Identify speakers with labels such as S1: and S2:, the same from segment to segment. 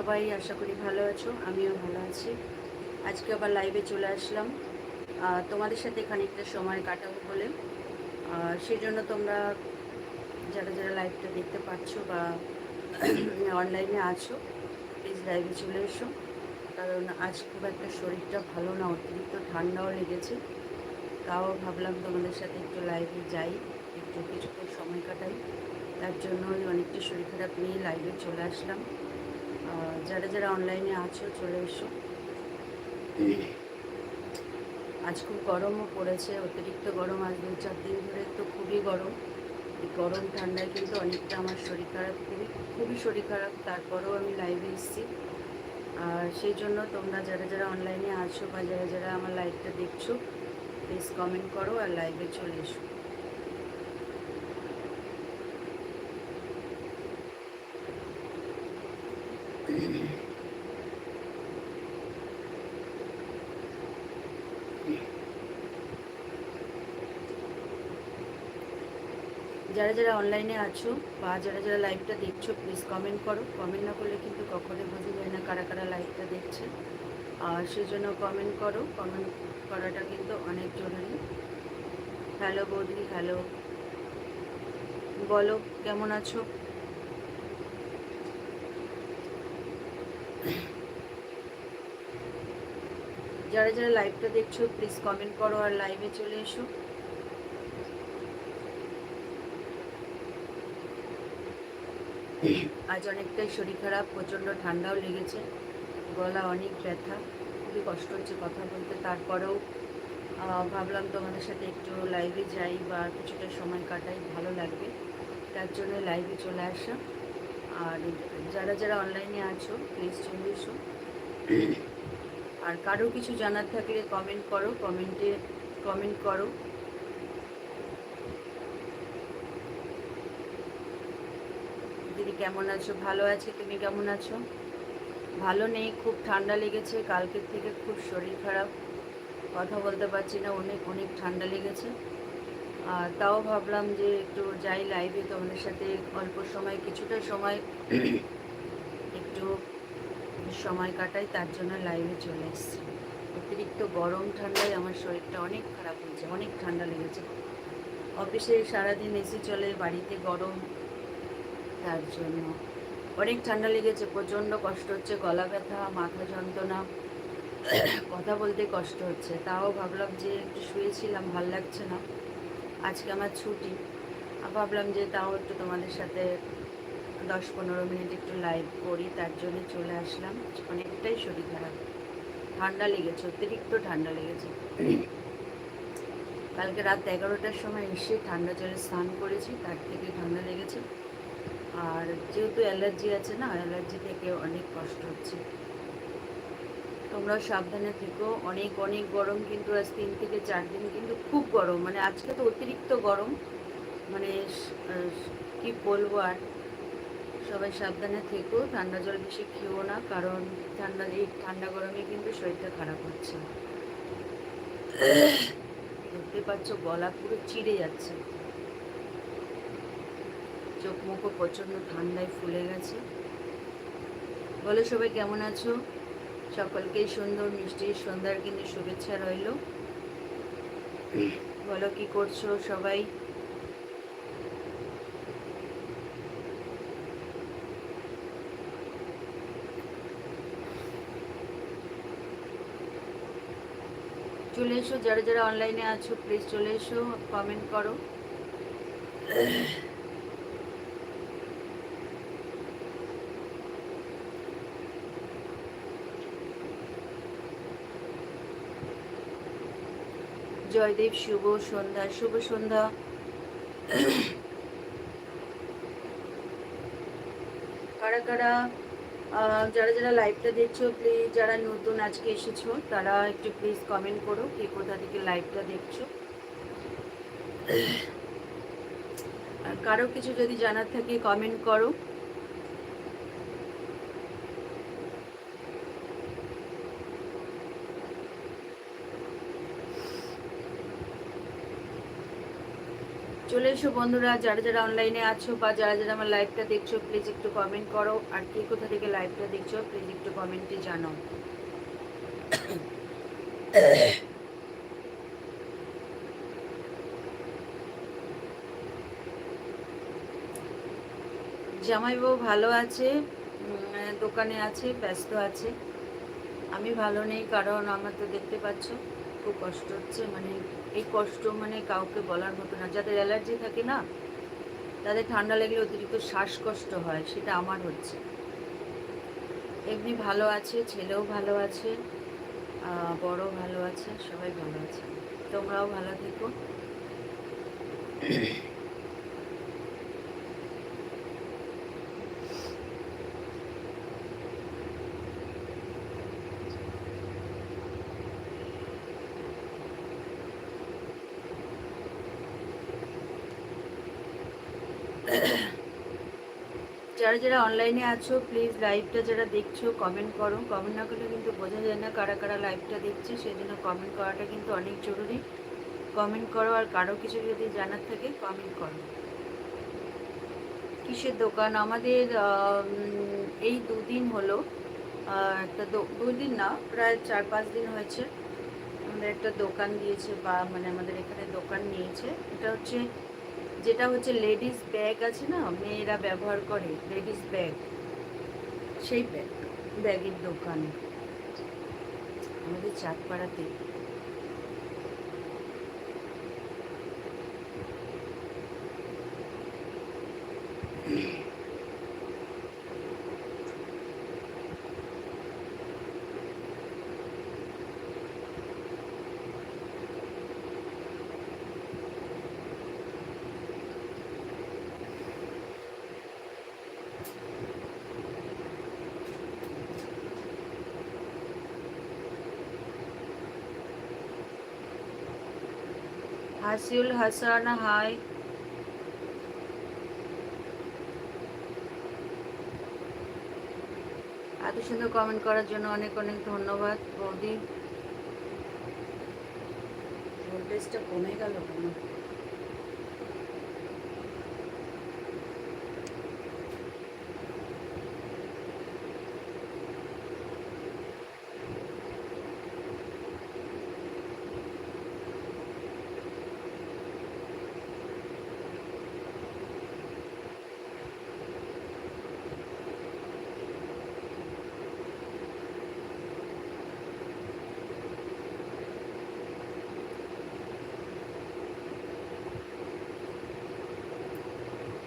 S1: সবাই আশা করি ভালো আছো আমিও ভালো আছি। আজকে আবার লাইভে চলে আসলাম। তোমাদের সাথে খানিকটা সময় কাটাবো বলে। আহ, সেই জন্য তোমরা যারা যারা লাইভটা দেখতে পাচ্ছ বা অনলাইনে আছো প্লিজ লাইভে চলে এসো। কারণ আজ খুব একটা শরীরটা ভালো না অতিরিক্ত ঠান্ডাও লেগেছে। তাও ভাবলাম তোমাদের সাথে একটু লাইভে যাই একটু কিছুক্ষণ সময় কাটাই। তার জন্যই অনেকটা শরীর খারাপ নিয়ে লাইভে চলে আসলাম। যারা যারা অনলাইনে আছো চলে এসো। আজ খুব গরমও পড়েছে অতিরিক্ত গরম আজ দু চার দিন ধরে তো খুবই গরম। এই গরম ঠান্ডায় কিন্তু অনেকটা আমার শরীর খারাপ খুবই খুবই শরীর খারাপ তারপরেও আমি লাইভে এসেছি। আর সেই জন্য তোমরা যারা যারা অনলাইনে আছো বা যারা যারা আমার লাইভটা দেখছ প্লিজ কমেন্ট করো আর লাইভে চলে এসো। যারা যারা অনলাইনে আছো বা যারা যারা লাইভটা দেখছ প্লিজ কমেন্ট করো। কমেন্ট না করলে কিন্তু কখনোই বোঝা যায় না কারা কারা লাইভটা দেখছে। আর সেজন্য কমেন্ট করো। কমেন্ট করাটা কিন্তু অনেক জরুরি। হ্যালো বৌদি হ্যালো বলো, কেমন আছো? যারা যারা লাইভটা দেখছ প্লিজ কমেন্ট করো আর লাইভে চলে এসো। আজ অনেকটাই শরীর খারাপ, প্রচণ্ড ঠান্ডাও লেগেছে, গলা অনেক ব্যথা, খুবই কষ্ট হচ্ছে কথা বলতে। তারপরেও ভাবলাম তোমাদের সাথে একটু লাইভে যাই বা কিছুটা সময় কাটাই, ভালো লাগবে। তার জন্য লাইভে চলে আসা। আর যারা যারা অনলাইনে আছো প্লিজ চলে এসো। আর কারও কিছু জানার থাকলে কমেন্ট করো কমেন্টে কমেন্ট করো। দিদি কেমন আছো? ভালো আছি, তুমি কেমন আছো? ভালো নেই, খুব ঠান্ডা লেগেছে, কালকের থেকে খুব শরীর খারাপ। কথা বলতে পারছি না, অনেক অনেক ঠান্ডা লেগেছে। আর তাও ভাবলাম যে একটু যাই লাইভে তোমাদের সাথে অল্প সময়, কিছুটা সময় সময় কাটাই, তার জন্য লাইভে চলে এসেছি। অতিরিক্ত গরম, ঠান্ডায় আমার শরীরটা অনেক খারাপ হয়েছে, অনেক ঠান্ডা লেগেছে। অফিসে সারাদিন এসি চলে, বাড়িতে গরম, তার জন্য অনেক ঠান্ডা লেগেছে, প্রচণ্ড কষ্ট হচ্ছে, গলা ব্যথা, মাথা যন্ত্রণা, কথা বলতে কষ্ট হচ্ছে। তাও ভাবলাম যে একটু শুয়েছিলাম, ভালো লাগছে না। আজকে আমার ছুটি। ভাবলাম যে তাও একটু তোমাদের সাথে দশ পনেরো মিনিট একটু লাইভ করি, তার জন্য চলে আসলাম। অনেকটাই শরীর খারাপ। ঠান্ডা লেগেছে, অতিরিক্ত ঠান্ডা লেগেছে। কালকে রাত এগারোটার সময় এসে ঠান্ডা জলে স্নান করেছি, তার থেকে ঠান্ডা লেগেছে। আর যেহেতু অ্যালার্জি আছে না অ্যালার্জি থেকে অনেক কষ্ট হচ্ছে। তোমরাও সাবধানে থেকো। অনেক অনেক গরম কিন্তু আজ তিন থেকে চার দিন কিন্তু খুব গরম। মানে আজকে তো অতিরিক্ত গরম। মানে কি বলব আর? সবাই সাবধানে থেকো, ঠান্ডা জল বেশি খেও না, কারণ ঠান্ডা এই ঠান্ডা গরমে কিন্তু শরীরটা খারাপ হচ্ছে। দেখতে পারছ গলা পুরো চিড়ে যাচ্ছে। চোখ মুখও প্রচণ্ড ঠান্ডায় ফুলে গেছে। বলো সবাই কেমন আছো? সকলকেই সুন্দর, মিষ্টি, সন্ধ্যার কিন্তু শুভেচ্ছা রইল। বলো কি করছ সবাই? চলে এসো, যারা যারা অনলাইনে আছো প্লিজ চলে এসো কমেন্ট করো। জয়দেব, শুভ সন্ধ্যা শুভ সন্ধ্যা। কারা কারা? যারা যারা লাইভটা দেখছ প্লিজ যারা নতুন আজকে এসেছ, তারা একটু প্লিজ কমেন্ট করো কে কোথা থেকে লাইভটা দেখছ। কারও কিছু যদি জানার থাকে কমেন্ট করো। চলে এসো বন্ধুরা, যারা যারা অনলাইনে আছো বা যারা যারা আমার লাইভটা দেখছ প্লিজ একটু কমেন্ট করো। আর কে কোথা থেকে লাইভটা দেখছ প্লিজ একটু কমেন্টে জানাও। জামাইবাবু ভালো আছে? দোকানে আছে, ব্যস্ত আছে। আমি ভালো নেই, কারণ আমার তো দেখতে পাচ্ছ। খুব কষ্ট হচ্ছে মানে এই কষ্ট মানে কাউকে বলার মতো না। যাদের অ্যালার্জি থাকে না, তাদের ঠান্ডা লাগলে অতিরিক্ত শ্বাসকষ্ট হয়, সেটা আমার হচ্ছে। এমনি ভালো আছে, ছেলেও ভালো আছে বড় ভালো আছে, সবাই ভালো আছে। তোমরাও ভালো থেকো। যারা যারা অনলাইনে আছো প্লিজ লাইভটা যারা দেখছ কমেন্ট করো। কমেন্ট না করলে কিন্তু বোঝা যায় না কারা কারা লাইভটা দেখছে সেই জন্য কমেন্ট করাটা কিন্তু অনেক জরুরি। কমেন্ট করো আর কারও কিছু যদি জানার থাকে কমেন্ট করো। কিসের দোকান? আমাদের এই দুদিন হলো একটা দো- দুদিন না, প্রায় চার পাঁচ দিন হয়েছে। আমাদের একটা দোকান দিয়েছে বা মানে আমাদের এখানে দোকান নিয়েছে। এটা হচ্ছে যেটা হচ্ছে লেডিস ব্যাগ আছে না, মেয়েরা ব্যবহার করে লেডিস ব্যাগ, সেই ব্যাগ, ব্যাগের দোকান। আমাদের চাঁদপাড়াতে হাসিউল হাসানা, হাই। এত সুন্দর কমেন্ট করার জন্য অনেক অনেক ধন্যবাদ, বৌদি। ভোল্টেজটা কমে গেল কেন?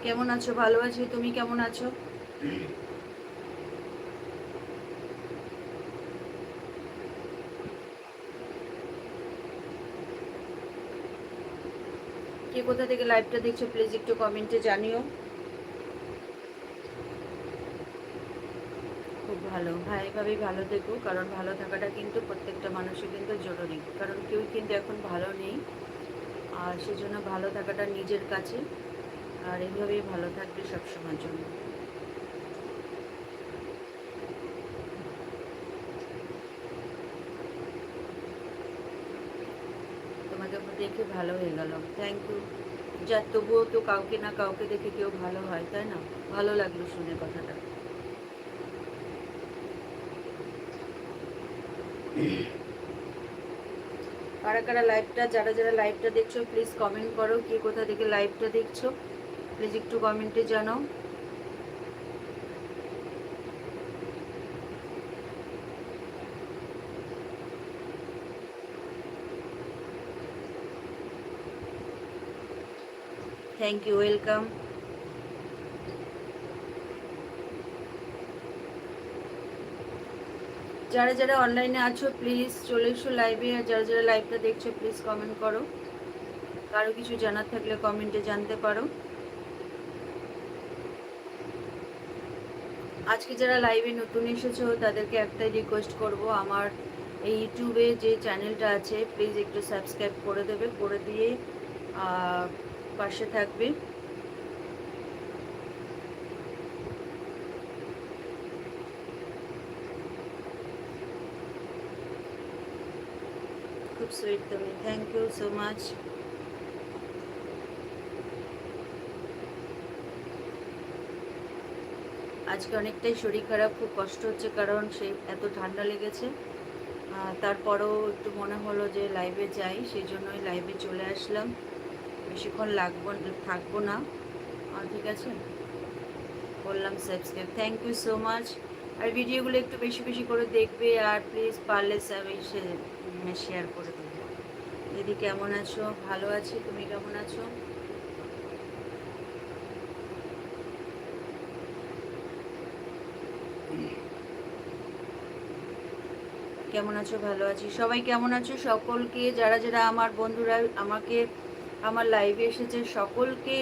S1: কেমন আছো? ভালো আছি। তুমি কেমন আছো? কে কোথা থেকে লাইভটা দেখছ প্লিজ একটু কমেন্টে জানিও। খুব ভালো। ভাই ভাবেই ভালো থেকো, কারণ ভালো থাকাটা কিন্তু প্রত্যেকটা মানুষের কিন্তু জরুরি। কারণ কেউ কিন্তু এখন ভালো নেই, আর সেজন্য ভালো থাকাটা নিজের কাছে। আর এইভাবেই ভালো থাকবে সবসময়ের জন্য। তোমাকে দেখে ভালো হয়ে গেল। থ্যাংক ইউ যা তবুও তো কাউকে না কাউকে দেখে কেউ ভালো হয়, তাই না? ভালো লাগল শুনে কথাটা। কারা কারা লাইভটা যারা যারা লাইভটা দেখছ প্লিজ কমেন্ট করো, কে কোথা থেকে লাইভটা দেখছ। প্লিজ একটু কমেন্টে জানাও। থ্যাংক ইউ ওয়েলকাম যারা যারা অনলাইনে আছো প্লিজ চলে এসো লাইভে আর যারা যারা লাইভটা দেখছ প্লিজ কমেন্ট করো। কারও কিছু জানার থাকলে কমেন্টে জানতে পারো। আজকে যারা লাইভে নতুন এসেছ, তাদেরকে একটাই রিকোয়েস্ট করব, আমার এই ইউটিউবে যে চ্যানেলটা আছে প্লিজ একটু সাবস্ক্রাইব করে দেবে, করে দিয়ে পাশে থাকবে। খুব সুইট তুমি। থ্যাংক ইউ সো মাচ আজকে অনেকটাই শরীর খারাপ, খুব কষ্ট হচ্ছে কারণ সে এত ঠান্ডা লেগেছে। তারপরেও একটু মনে হলো যে লাইভে যাই, সেই জন্যই লাইভে চলে আসলাম। বেশিক্ষণ লাগবো, থাকব না। ঠিক আছে? বললাম subscribe thank you so much আর ভিডিওগুলো একটু বেশি বেশি করে দেখবে, আর প্লিজ পারলে শেয়ার করে দেবে। দিদি, কেমন আছো? ভালো আছি? তুমি কেমন আছো? কেমন আছো? ভালো আছি। সবাই কেমন আছো? সকলকে, যারা যারা আমার বন্ধুরা, আমাকে, আমার লাইভে এসেছে, সকলকে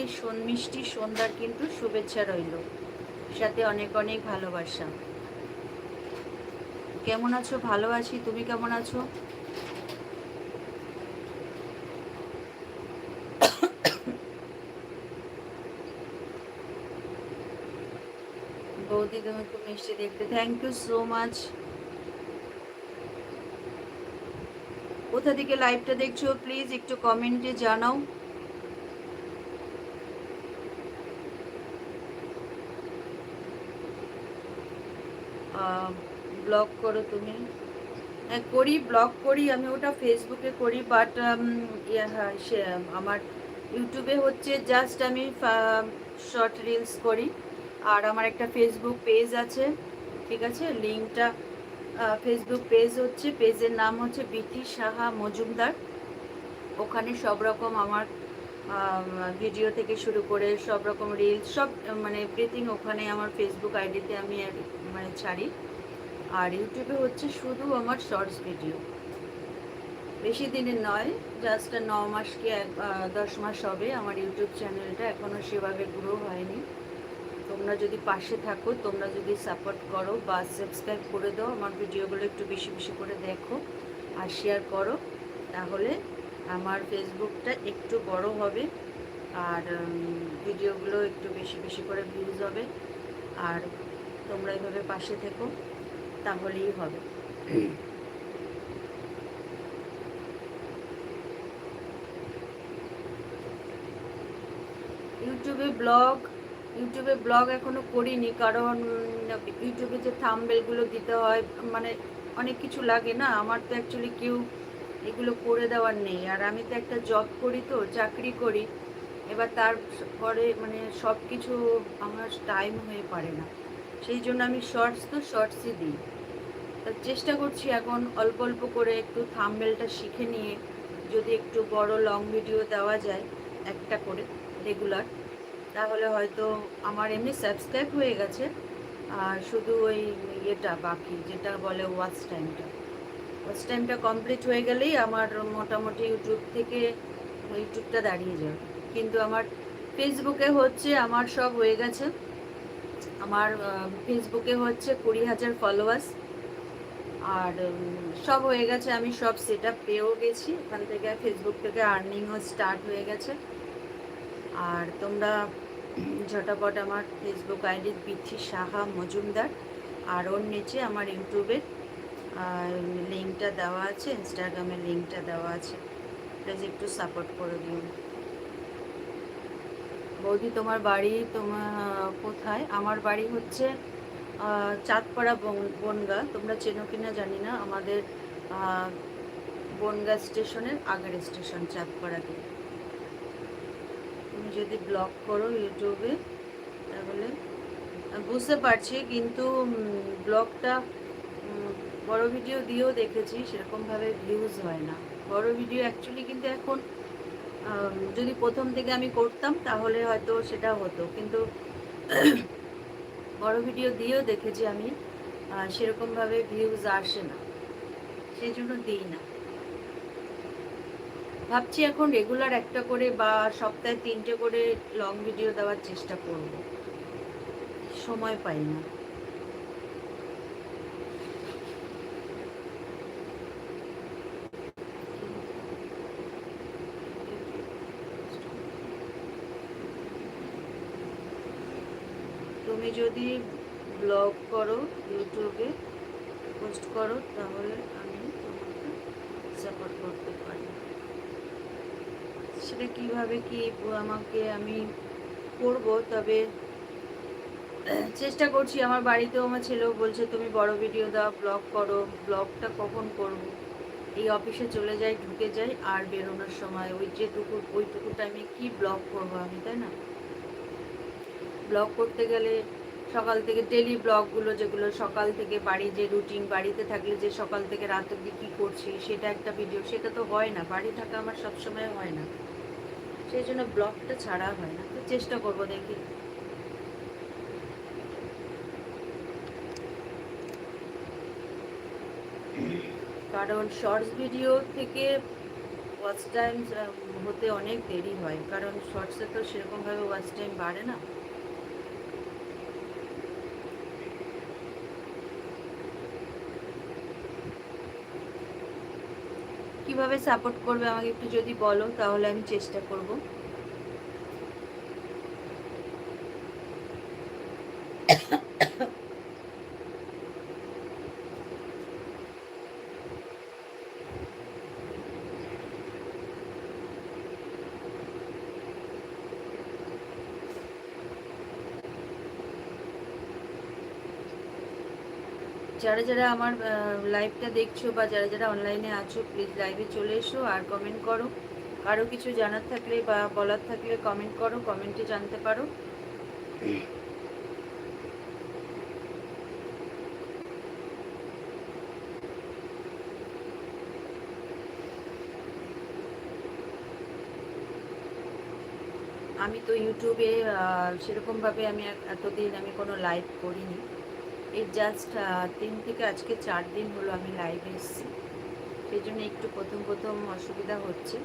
S1: মিষ্টি সন্ধ্যার কিন্তু শুভেচ্ছা রইল। সাথে অনেক অনেক ভালোবাসা। কেমন আছো? ভালো আছি। তুমি কেমন আছো? বৌদি, তুমি খুব মিষ্টি দেখতে থ্যাংক ইউ সো মাচ কোথা থেকে লাইভটা দেখছ প্লিজ একটু কমেন্টে জানাও। ব্লগ করো তুমি। হ্যাঁ করি ব্লগ করি, আমি ওটা ফেসবুকে করি বাট হ্যাঁ সে, আমার ইউটিউবে হচ্ছে জাস্ট আমি শর্ট রিলস করি। আর আমার একটা ফেসবুক পেজ আছে, ঠিক আছে? লিঙ্কটা ফেসবুক পেজ হচ্ছে পেজের নাম হচ্ছে বিটি সাহা মজুমদার। ওখানে সব রকম আমার ভিডিও থেকে শুরু করে সব রকম রিলস সব মানে এভরিথিং ওখানে আমার ফেসবুক আইডিতে আমি মানে ছাড়ি। আর ইউটিউবে হচ্ছে শুধু আমার শর্টস ভিডিও বেশি দিনের নয় জাস্ট ন মাস কি এক দশ মাস হবে আমার ইউটিউব চ্যানেলটা এখনও সেভাবে গ্রো হয়নি। তোমরা যদি পাশে থাকো, তোমরা যদি সাপোর্ট করো বা সাবস্ক্রাইব করে দাও, আমার ভিডিওগুলো একটু বেশি বেশি করে দেখো আর শেয়ার করো, তাহলে আমার ফেসবুকটা একটু বড় হবে আর ভিডিওগুলো একটু বেশি বেশি করে ভিউজ হবে। আর তোমরা এইভাবে পাশে থেকো, তাহলেই হবে। ইউটিউবে ব্লগ ইউটিউবে ব্লগ এখনও করিনি, কারণ ইউটিউবে যে থাম্বেলগুলো দিতে হয় মানে অনেক কিছু লাগে না। আমার তো অ্যাকচুয়ালি কেউ এগুলো করে দেওয়ার নেই। আর আমি তো একটা জব করি তো, চাকরি করি। এবার তারপরে মানে সব কিছু আমার টাইম হয়ে পারে না। সেই জন্য আমি শর্টস তো শর্টসই দিই। তা চেষ্টা করছি এখন অল্প অল্প করে একটু থাম্বেলটা শিখে নিয়ে, যদি একটু বড় লং ভিডিও দেওয়া যায়, একটা করে রেগুলার তাহলে হয়তো আমার এমনি সাবস্ক্রাইব হয়ে গেছে, আর শুধু ওই ইয়েটা বাকি, যেটা বলে ওয়াচ টাইমটা ওয়াচ টাইমটা কমপ্লিট হয়ে গেলেই আমার মোটামুটি ইউটিউব থেকে ইউটিউবটা দাঁড়িয়ে যাবে। কিন্তু আমার ফেসবুকে হচ্ছে, আমার সব হয়ে গেছে। আমার ফেসবুকে হচ্ছে কুড়ি হাজার ফলোয়ার্স আর সব হয়ে গেছে, আমি সব সেট আপ পেয়েও গেছি। ওখান থেকে ফেসবুক থেকে আর্নিংও স্টার্ট হয়ে গেছে। আর তোমরা ঝটাপট আমার ফেসবুক আইডি বিথি সাহা মজুমদার আর ওর নিচে আমার ইউটিউবের লিঙ্কটা দেওয়া আছে ইনস্টাগ্রামের লিঙ্কটা দেওয়া আছে। প্লিজ একটু সাপোর্ট করে দিন বৌদি, তোমার বাড়ি তোমার কোথায়? আমার বাড়ি হচ্ছে চাঁদপাড়া বন- বনগা। তোমরা চেনো কিনা জানি না। আমাদের বনগা স্টেশনের আগের স্টেশন, চাঁদপাড়াতে। তুমি যদি ব্লগ করো ইউটিউবে, তাহলে বুঝতে পারছি, কিন্তু ব্লগটা বড় ভিডিও দিয়েও দেখেছি, সেরকমভাবে ভিউজ হয় না। বড় ভিডিও অ্যাকচুয়ালি কিন্তু এখন যদি প্রথম থেকে আমি করতাম, তাহলে হয়তো সেটা হতো। কিন্তু বড় ভিডিও দিয়েও দেখেছি আমি সেরকমভাবে ভিউজ আসে না। সেই জন্য দিই না। ভাবছি এখন রেগুলার একটা করে বা সপ্তাহে তিনটে করে লং ভিডিও দেওয়ার চেষ্টা করব। সময় পাই না। তুমি যদি ব্লগ করো ইউটিউবে পোস্ট করো, তাহলে আমি তোমাকে সাপোর্ট করতে পারি। সেটা কীভাবে কি আমাকে আমি করব? তবে চেষ্টা করছি। আমার বাড়িতেও আমার ছেলেও বলছে, তুমি বড় ভিডিও দাও ব্লগ করো। ব্লগটা কখন করব? এই অফিসে চলে যাই, ঢুকে যাই আর বেরোনোর সময়। ওই যেটুকু, ওইটুকু টাইমে কি ব্লগ করব আমি, তাই না? ব্লগ করতে গেলে সকাল থেকে ডেলি ব্লগগুলো যেগুলো সকাল থেকে বাড়ি যে রুটিন বাড়িতে থাকলে যে সকাল থেকে রাত অব্দি কী করছি, সেটা একটা ভিডিও সেটা তো হয় না। বাড়ি থাকা আমার সবসময় হয় না। সেই জন্য ব্লগটা ছাড়া হয় না। চেষ্টা করব দেখি। কারণ শর্টস ভিডিও থেকে ওয়াচ টাইম হতে অনেক দেরি হয়। কারণ শর্টসে তো সেরকমভাবে ওয়াচ টাইম বাড়ে না। কীভাবে সাপোর্ট করবে আমাকে একটু যদি বলো তাহলে আমি চেষ্টা করব। যারা যারা আমার লাইভটা দেখছ বা যারা যারা অনলাইনে আছো প্লিজ লাইভে চলে এসো আর কমেন্ট করো। কারও কিছু জানার থাকলে বা বলার থাকলে কমেন্ট করো কমেন্টে জানতে পারো। আমি তো ইউটিউবে সেরকমভাবে আমি এতদিন আমি কোনো লাইভ করিনি। এই জাস্ট তিন থেকে আজকে চার দিন হলো আমি লাইভে এসেছি। সেই জন্য একটু প্রথম প্রথম অসুবিধা হচ্ছে।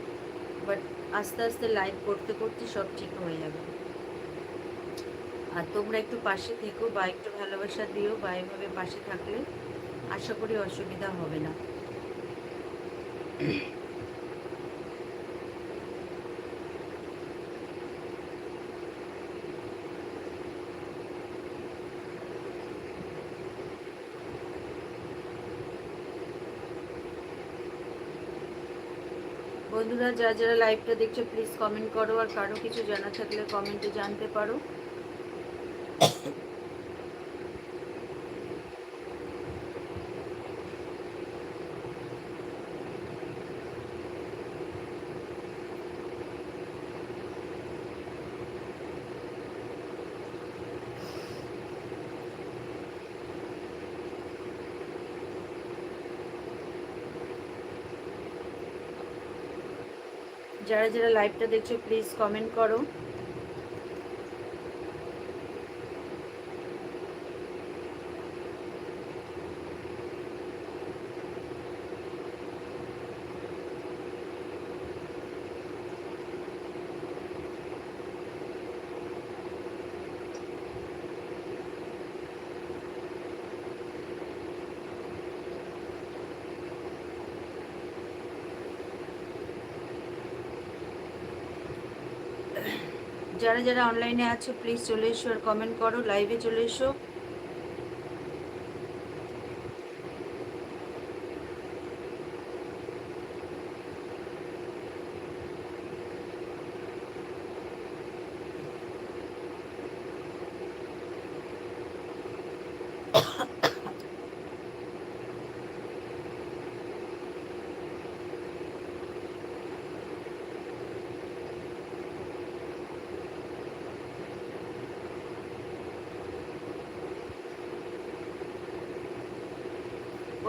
S1: বাট আস্তে আস্তে লাইভ করতে করতে সব ঠিক হয়ে যাবে। আর তোমরা একটু পাশে থেকো বা একটু ভালোবাসা দিও বা এভাবে পাশে থাকলে আশা করি অসুবিধা হবে না। বন্ধুরা, যারা যারা লাইভটা দেখছ প্লিজ কমেন্ট করো। আর কারও কিছু জানা থাকলে কমেন্টে জানতে পারো। যারা যারা লাইভটা দেখছ প্লিজ কমেন্ট করো। যারা যারা অনলাইনে আছো প্লিজ চলে এসো আর কমেন্ট করো লাইভে চলে এসো।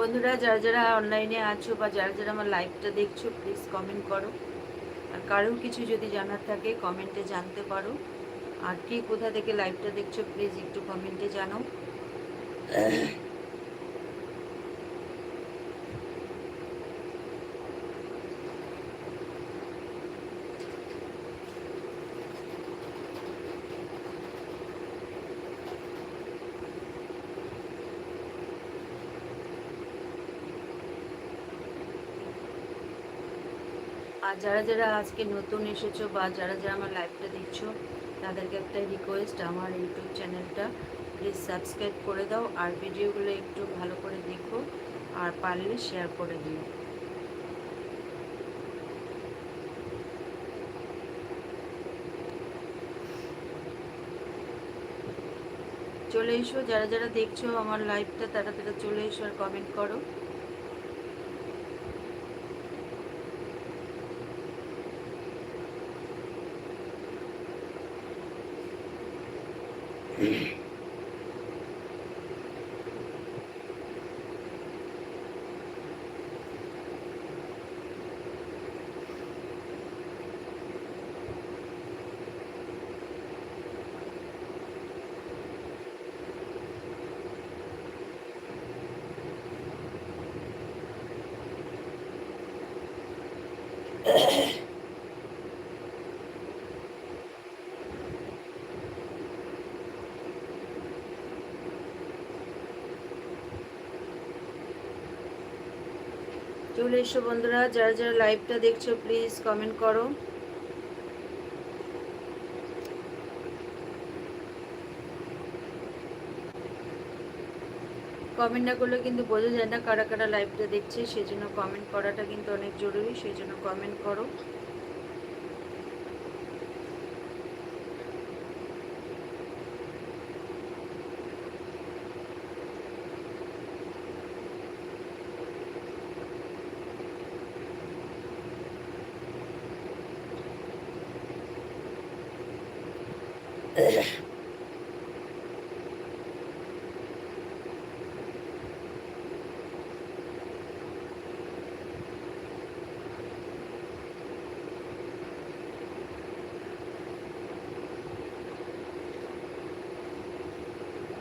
S1: বন্ধুরা, যারা যারা অনলাইনে আছো বা যারা যারা আমার লাইভটা দেখছ প্লিজ কমেন্ট করো। আর কারও কিছু যদি জানার থাকে কমেন্টে জানতে পারো। আর কে কোথা থেকে লাইভটা দেখছ প্লিজ একটু কমেন্টে জানাও। আর যারা যারা আজকে নতুন এসেছ বা যারা যারা আমার লাইভটা দেখছ, তাদেরকে একটা রিকোয়েস্ট আমার ইউটিউব চ্যানেলটা প্লিজ সাবস্ক্রাইব করে দাও আর ভিডিওগুলো একটু ভালো করে দেখো আর পারলে শেয়ার করে দিও। চলে এসো, যারা যারা দেখছ আমার লাইভটা তারা তারা চলে এসো আর কমেন্ট করো। Mm-hmm. চলে এসো বন্ধুরা, যারা যারা লাইভটা দেখছ প্লিজ কমেন্ট করো। কমেন্ট না করলে কিন্তু বোঝা যায় না কারা কারা লাইভটা দেখছে সেই জন্য কমেন্ট করাটা কিন্তু অনেক জরুরি সেই জন্য কমেন্ট করো।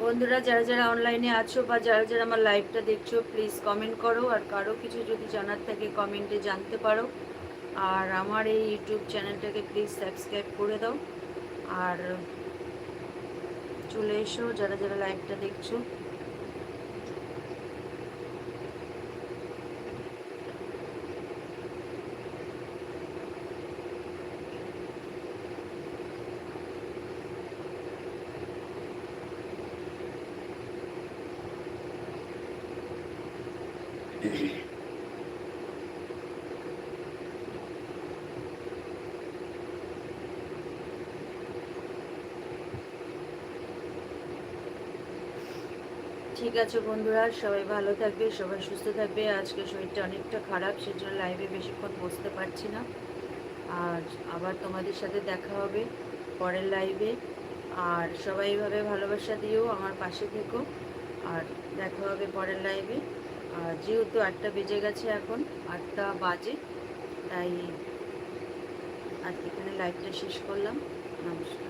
S1: বন্ধুরা, যারা যারা অনলাইনে আছো বা যারা যারা আমার লাইভটা দেখছ প্লিজ কমেন্ট করো। আর কারও কিছু যদি জানার থাকে কমেন্টে জানতে পারো। আর আমার এই ইউটিউব চ্যানেলটাকে প্লিজ সাবস্ক্রাইব করে দাও। আর চলে এসো, যারা যারা লাইভটা দেখছ। ঠিক আছে বন্ধুরা, সবাই ভালো থাকবে, সবাই সুস্থ থাকবে। আজকে শরীরটা অনেকটা খারাপ, সেজন্য লাইভে বেশিক্ষণ বসতে পারছি না। আর আবার তোমাদের সাথে দেখা হবে পরের লাইভে আর সবাই এইভাবে ভালোবাসা দিও, আমার পাশে থেকো। আর দেখা হবে পরের লাইভে আর যেহেতু আটটা বেজে গেছে এখন, আটটা বাজে, তাই আজকে এখানে লাইভটা শেষ করলাম। নমস্কার।